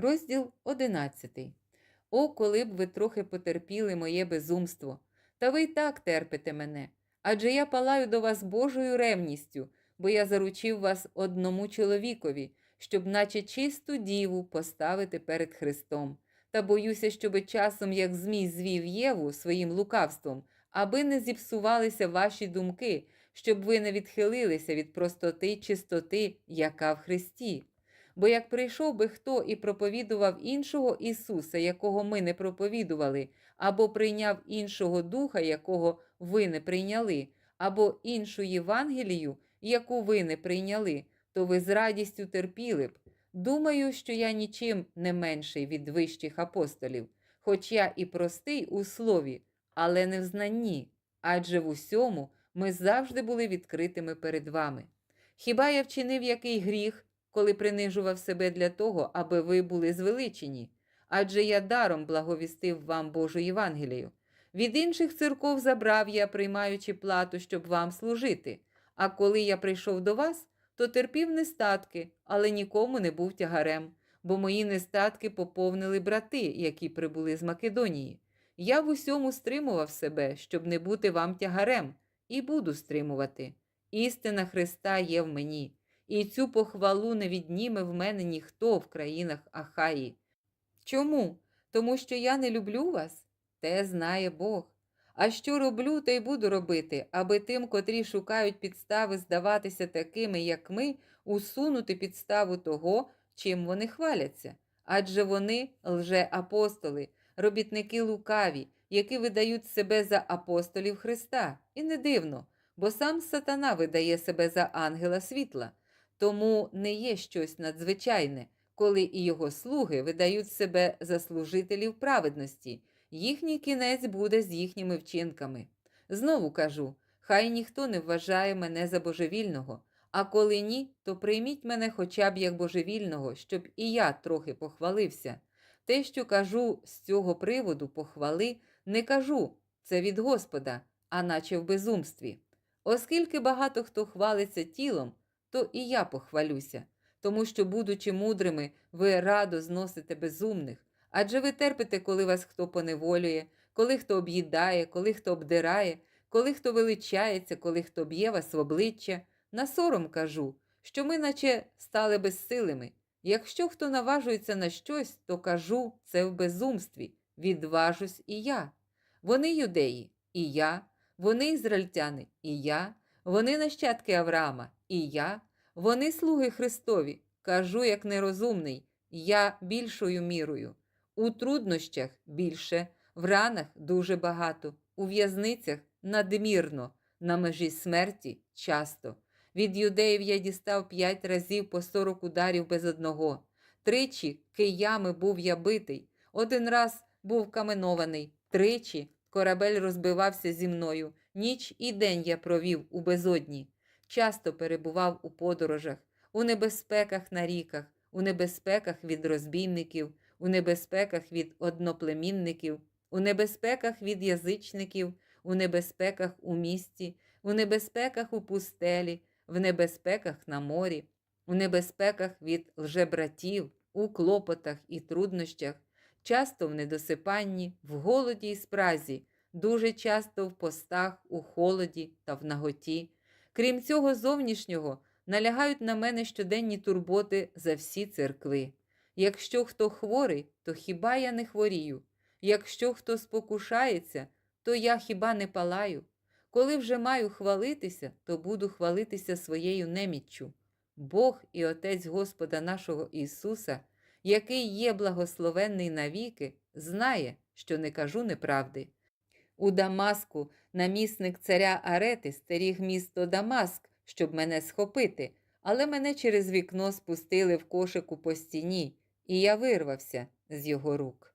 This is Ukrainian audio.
Розділ 11. О, коли б ви трохи потерпіли моє безумство. Та ви й так терпите мене. Адже я палаю до вас Божою ревністю, бо я заручив вас одному чоловікові, щоб, наче чисту діву, поставити перед Христом. Та боюся, щоби часом, як Змій звів Єву своїм лукавством, аби не зіпсувалися ваші думки, щоб ви не відхилилися від простоти чистоти, яка в Христі. Бо як прийшов би хто і проповідував іншого Ісуса, якого ми не проповідували, або прийняв іншого духа, якого ви не прийняли, або іншу Євангелію, яку ви не прийняли, то ви з радістю терпіли б. Думаю, що я нічим не менший від вищих апостолів, хоч я і простий у слові, але не в знанні, адже в усьому ми завжди були відкритими перед вами. Хіба я вчинив який гріх, коли принижував себе для того, аби ви були звеличені? Адже я даром благовістив вам Божу Євангелію. Від інших церков забрав я, приймаючи плату, щоб вам служити. А коли я прийшов до вас, то терпів нестатки, але нікому не був тягарем, бо мої нестатки поповнили брати, які прибули з Македонії. Я в усьому стримував себе, щоб не бути вам тягарем, і буду стримувати. Істина Христа є в мені, і цю похвалу не відніме в мене ніхто в країнах Ахаї. Чому? Тому що я не люблю вас? Те знає Бог. А що роблю, те й буду робити, аби тим, котрі шукають підстави здаватися такими, як ми, усунути підставу того, чим вони хваляться. Адже вони лже-апостоли, робітники лукаві, які видають себе за апостолів Христа. І не дивно, бо сам сатана видає себе за ангела світла. Тому не є щось надзвичайне, коли і його слуги видають себе за служителів праведності. Їхній кінець буде з їхніми вчинками. Знову кажу: хай ніхто не вважає мене за божевільного, а коли ні, то прийміть мене хоча б як божевільного, щоб і я трохи похвалився. Те, що кажу з цього приводу похвали, не кажу це від Господа, а наче в безумстві. Оскільки багато хто хвалиться тілом, то і я похвалюся, тому що, будучи мудрими, ви радо зносите безумних. Адже ви терпите, коли вас хто поневолює, коли хто об'їдає, коли хто обдирає, коли хто величається, коли хто б'є вас в обличчя. На сором кажу, що ми наче стали безсилими. Якщо хто наважується на щось, то кажу це в безумстві, відважусь і я. Вони юдеї, і я, вони ізраїльтяни, і я, вони нащадки Авраама, і я, вони слуги Христові. Кажу, як нерозумний, я більшою мірою. У труднощах більше, в ранах дуже багато, у в'язницях надмірно, на межі смерті часто. Від юдеїв я дістав п'ять разів по сорок ударів без одного. Тричі киями був я битий, один раз був каменований, тричі корабель розбивався зі мною. Ніч і день я провів у безодні. Часто перебував у подорожах, у небезпеках на ріках, у небезпеках від розбійників у небезпеках від одноплемінників, у небезпеках від язичників, у небезпеках у місті, у небезпеках у пустелі, в небезпеках на морі, у небезпеках від лжебратів, у клопотах і труднощах, часто в недосипанні, в голоді і спразі, дуже часто в постах, у холоді та в наготі. Крім цього зовнішнього, налягають на мене щоденні турботи за всі церкви. Якщо хто хворий, то хіба я не хворію? Якщо хто спокушається, то я хіба не палаю? Коли вже маю хвалитися, то буду хвалитися своєю неміччю. Бог і Отець Господа нашого Ісуса, який є благословенний навіки, знає, що не кажу неправди. У Дамаску намісник царя Арети стеріг місто Дамаск, щоб мене схопити, але мене через вікно спустили в кошику по стіні і я вирвався з його рук.